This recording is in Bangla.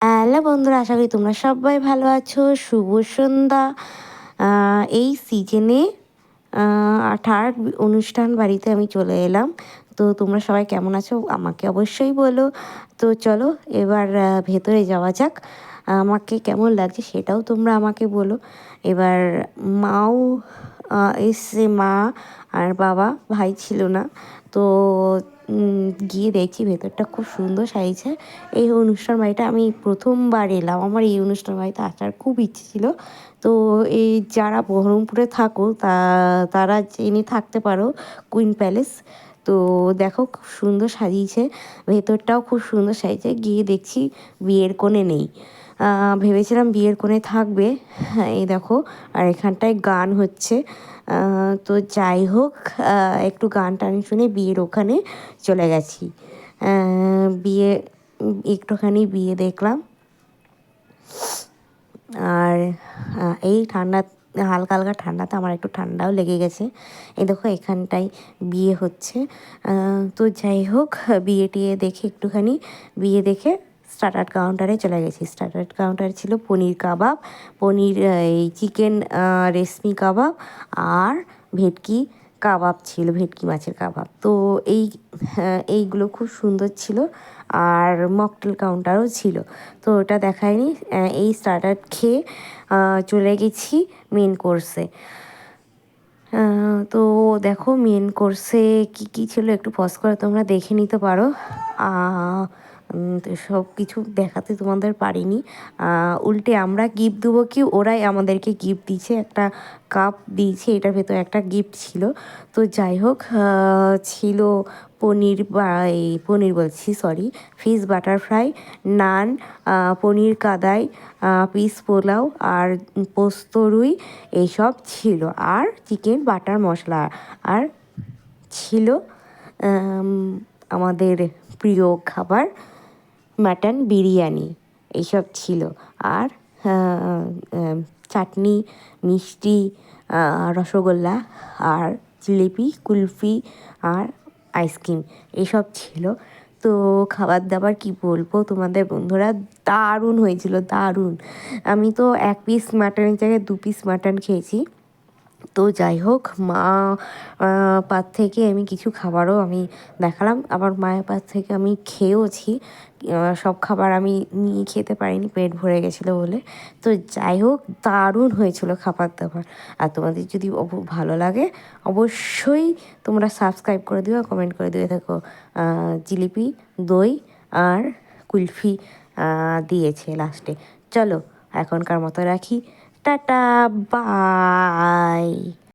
হ্যালো বন্ধুরা, আশা করি তোমরা সবাই ভালো আছো। শুভ সন্ধ্যা। এই সিজনে আঠার অনুষ্ঠান বাড়িতে আমি চলে এলাম। তো তোমরা সবাই কেমন আছো? আমাকে অবশ্যই বলো। তো চলো, এবার ভেতরে যাওয়া যাক। আমাকে কেমন লাগছে সেটাও তোমরা আমাকে বলো। এবার মাও এসছে, মা আর বাবা, ভাই ছিল না। তো গিয়ে দেখছি ভেতরটা খুব সুন্দর সাজিয়েছে। এই অনুষ্ঠান বাড়িটা আমি প্রথমবার এলাম। আমার এই অনুষ্ঠান বাড়িতে আসার খুব ইচ্ছে ছিল। তো এই যারা বহরমপুরে থাকো, তা, তারা জেনে থাকতে পারো, কুইন প্যালেস। তো দেখো খুব সুন্দর সাজিয়েছে, ভেতরটাও খুব সুন্দর সাজিয়েছে, গিয়ে দেখছি বিয়ের কোণে নেই। ভেবেছিলাম বিয়ের কোণে থাকবে হ্যাঁ এই দেখো, আর এখানটায় গান হচ্ছে। তো যাই হোক একটু গান টান শুনে বিয়ের ওখানে চলে গেছি। বিয়ে, একটুখানি বিয়ে দেখলাম। আর এই ঠান্ডা হালকা হালকা ঠান্ডাতে আমার একটু ঠান্ডাও লেগে গেছে। এই দেখো এখানটাই বিয়ে হচ্ছে। তো যাই হোক, বিয়ে টিয়ে দেখে একটুখানি, বিয়ে দেখে স্টার্টার কাউন্টারে চলে গেছি। স্টার্টার কাউন্টার ছিল পনির কাবাব, পনির, এই চিকেন রেশমি কাবাব আর ভেটকি কাবাব ছিল, ভেটকি মাছের কাবাব। তো এই এইগুলো খুব সুন্দর ছিল আর মকটেল কাউন্টারও ছিল। তো ওটা দেখায়নি এই স্টার্টার খেয়ে চলে গেছি মেন কোর্সে তো দেখো মেন কোর্সে কী কী ছিল একটু পজ করে তোমরা দেখে নিতে পারো। সব কিছু দেখাতে তোমাদের পারিনি। উল্টে আমরা গিফট দেবো কি? ওরাই আমাদেরকে গিফট দিয়েছে একটা কাপ দিয়েছে, এটার ভেতরে একটা গিফট ছিল। তো যাই হোক ছিল পনির বা, এই পনির বলছি sorry fish butter fry naan paneer kadai piece pulao আর পোস্ত রুই, এইসব ছিল। আর চিকেন বাটার মশলা আর ছিল আমাদের প্রিয় খাবার। মাটন, বিরিয়ানি এইসব ছিল। আর চাটনি, মিষ্টি রসগোল্লা আর জিলিপি, কুলফি আর আইসক্রিম এসব ছিল। তো খাবার দাবার কি বলব তোমাদের বন্ধুরা? দারুণ হয়েছিল, দারুণ। আমি তো এক পিস মাটনের জায়গায় দু পিস মাটন খেয়েছি। তো যাই হোক, মা পার থেকে আমি কিছু খাবারও আমি দেখালাম। আবার মায়ের পার থেকে আমি খেয়েওছি। সব খাবার আমি নিয়ে খেতে পারিনি, পেট ভরে গেছিল বলে। তো যাই হোক, দারুণ হয়েছিল খাবার দাবার। আর তোমাদের যদি ভালো লাগে, অবশ্যই তোমরা সাবস্ক্রাইব করে দিও কমেন্ট করে দিও। দেখো জিলিপি, দই আর কুলফি দিয়েছে লাস্টে চলো, এখনকার মতো রাখি। Tata bye.